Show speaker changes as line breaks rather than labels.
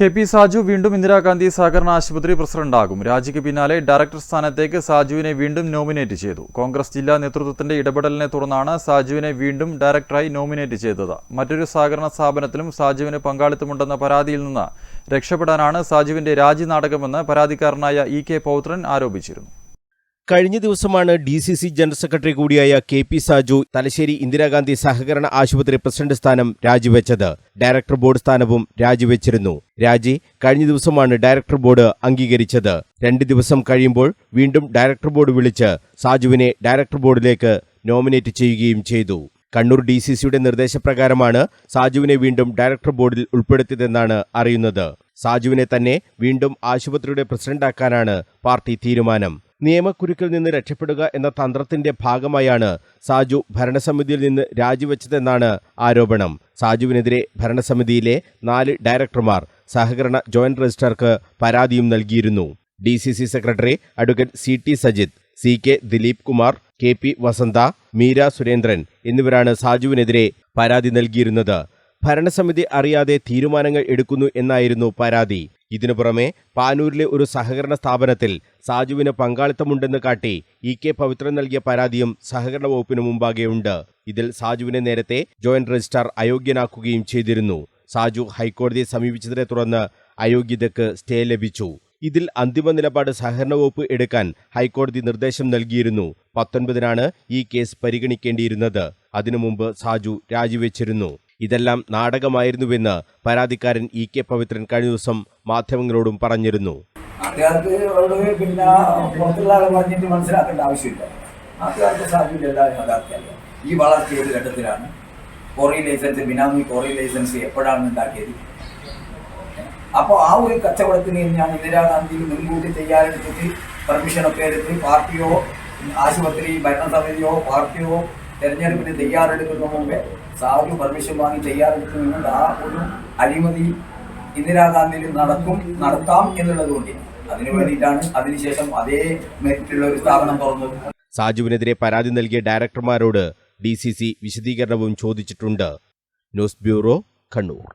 K P Saju വീണ്ടും ഇന്ദിരാഗാന്ധി സഹകരണ ആശുപത്രി പ്രസിഡന്റാകും. രാജിക്ക് പിന്നാലെ ഡയറക്ടർ സ്ഥാനത്തേക്ക് സാജുവിനെ വീണ്ടും നോമിനേറ്റ് ചെയ്തു. കോൺഗ്രസ് ജില്ലാ നേതൃത്വത്തിന്റെ ഇടപെടലിനെ തുടർന്നാണ് സാജുവിനെ വീണ്ടും ഡയറക്ടറായി നോമിനേറ്റ് ചെയ്തത്. മറ്റൊരു സഹകരണ സ്ഥാപനത്തിലും സാജുവിന് പങ്കാളിത്തമുണ്ടെന്ന പരാതിയിൽ നിന്ന് രക്ഷപ്പെടാനാണ് സാജുവിന്റെ രാജി നാടകമെന്ന് പരാതിക്കാരനായ ഇ കെ പൗത്രൻ ആരോപിച്ചിരുന്നു.
കഴിഞ്ഞ ദിവസമാണ് D C C general secretary കൂടിയായ കെ പി സാജു തലശ്ശേരി ഇന്ദിരാഗാന്ധി സഹകരണ ആശുപത്രി പ്രസിഡന്റ് സ്ഥാനം രാജിവെച്ചത്. ഡയറക്ടർ ബോർഡ് സ്ഥാനവും രാജിവെച്ചിരുന്നു. രാജി കഴിഞ്ഞ ദിവസമാണ് ഡയറക്ടർ ബോർഡ് അംഗീകരിച്ചത്. രണ്ട് ദിവസം കഴിയുമ്പോൾ വീണ്ടും ഡയറക്ടർ ബോർഡ് വിളിച്ച് സാജുവിനെ ഡയറക്ടർ ബോർഡിലേക്ക് നോമിനേറ്റ് ചെയ്യുകയും ചെയ്തു. കണ്ണൂർ ഡി സി സിയുടെ നിർദ്ദേശപ്രകാരമാണ് സാജുവിനെ വീണ്ടും ഡയറക്ടർ ബോർഡിൽ ഉൾപ്പെടുത്തിയതെന്നാണ് അറിയുന്നത്. സാജുവിനെ തന്നെ വീണ്ടും ആശുപത്രിയുടെ പ്രസിഡന്റാക്കാനാണ് പാർട്ടി തീരുമാനം. നിയമക്കുരുക്കിൽ നിന്ന് രക്ഷപ്പെടുക എന്ന തന്ത്രത്തിന്റെ ഭാഗമായാണ് സാജു ഭരണസമിതിയിൽ നിന്ന് രാജിവെച്ചതെന്നാണ് ആരോപണം. സാജുവിനെതിരെ ഭരണസമിതിയിലെ നാല് ഡയറക്ടർമാർ സഹകരണ ജോയിന്റ് രജിസ്ട്രാർക്ക് പരാതിയും നൽകിയിരുന്നു. D C C secretary advocate C T Sajith C K Dileep Kumar K P Vasantha Meera Surendran എന്നിവരാണ് സാജുവിനെതിരെ പരാതി നൽകിയിരുന്നത്. ഭരണസമിതി അറിയാതെ തീരുമാനങ്ങൾ എടുക്കുന്നു എന്നായിരുന്നു പരാതി. ഇതിനു പുറമെ പാനൂരിലെ ഒരു സഹകരണ സ്ഥാപനത്തിൽ സാജുവിന് പങ്കാളിത്തമുണ്ടെന്ന് കാട്ടി ഇ കെ പവിത്രൻ നൽകിയ പരാതിയും സഹകരണ വകുപ്പിന് മുമ്പാകെയുണ്ട്. ഇതിൽ സാജുവിനെ നേരത്തെ ജോയിന്റ് രജിസ്ട്രാർ അയോഗ്യനാക്കുകയും ചെയ്തിരുന്നു. സാജു ഹൈക്കോടതിയെ സമീപിച്ചതിനെ തുടർന്ന് അയോഗ്യതയ്ക്ക് സ്റ്റേ ലഭിച്ചു. ഇതിൽ അന്തിമ നിലപാട് സഹകരണ വകുപ്പ് എടുക്കാൻ ഹൈക്കോടതി നിർദ്ദേശം നൽകിയിരുന്നു. പത്തൊൻപതിനാണ് ഈ കേസ് പരിഗണിക്കേണ്ടിയിരുന്നത്. അതിനു മുമ്പ് സാജു രാജിവെച്ചിരുന്നു. ഇതെല്ലാം നാടകമായിരുന്നുവെന്ന് പരാതിക്കാരൻ ഇ കെ പവിത്രൻ കഴിഞ്ഞ ദിവസം മാധ്യമങ്ങളോടും പറഞ്ഞിരുന്നു.
നാട്ടുകാർക്ക് പിന്നെ പുറത്തുള്ള ആളെ പറഞ്ഞിട്ട് മനസ്സിലാക്കേണ്ട ആവശ്യമില്ല. നാട്ടുകാർക്ക് സാധ്യത എല്ലാവരും യാഥാർത്ഥ്യം അറിയാം ഈ വളർച്ച ഏത് ഘട്ടത്തിലാണ്. Quarry licence benami quarry licence എപ്പോഴാണ് ഉണ്ടാക്കിയത്? അപ്പോൾ ആ ഒരു കച്ചവടത്തിന് ഞാൻ ഇന്ദിരാഗാന്ധി മുൻകൂട്ടി തയ്യാറെടുത്തിട്ട് പെർമിഷനൊക്കെ എടുത്ത് പാർട്ടിയോ ആശുപത്രി ഭരണസമിതിയോ പാർട്ടിയോ തെരഞ്ഞെടുപ്പിന് തയ്യാറെടുക്കുന്ന മുമ്പേ സാധു പെർമിഷൻ വാങ്ങി തയ്യാറെടുക്കുന്നുണ്ട് ആ ഒരു അഴിമതി ഇന്ദിരാഗാന്ധിയിൽ നടക്കും നടത്താം എന്നുള്ളത് കൊണ്ട് അതിനു വേണ്ടിയിട്ടാണ് അതിനുശേഷം അതേ മെറിറ്റുള്ള ഒരു സ്ഥാപനം തുറന്നത്.
സാജുവിനെതിരെ പരാതി നൽകിയ ഡയറക്ടർമാരോട് ഡി സി സി വിശദീകരണവും ചോദിച്ചിട്ടുണ്ട്. News bureau Kannur.